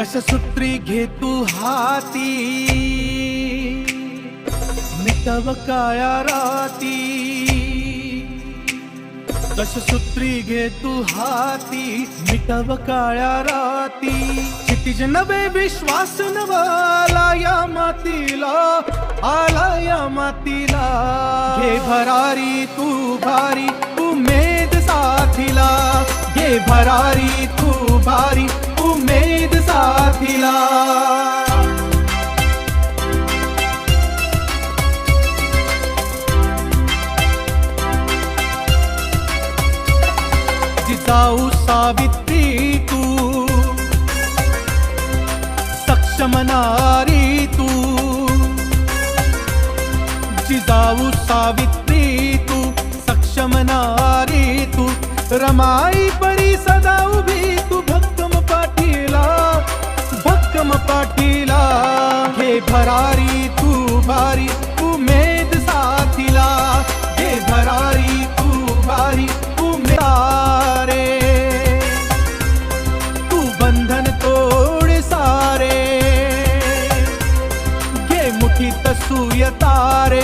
दशसूत्री घे तू हाती? मिटव काया राती? दशसूत्री घे तू हाती? मिटव काळ्या राती? क्षितिज नवे विश्वास नवाला या मातीला आला या मातीला. घे भरारी तू भारी उमेद साथीला. घे भरारी जिजाऊ सावित्री तू सक्षम नारी तू जिजाऊ सावित्री तू सक्षम नारी तू रमाई परी सदा उभी तू पाठीला हे भरारी तू भारी उमेद साथीला हे भरारी तू भारी उमेद रे तू बंधन तोड सारे घे मुठीत सूर्य तारे.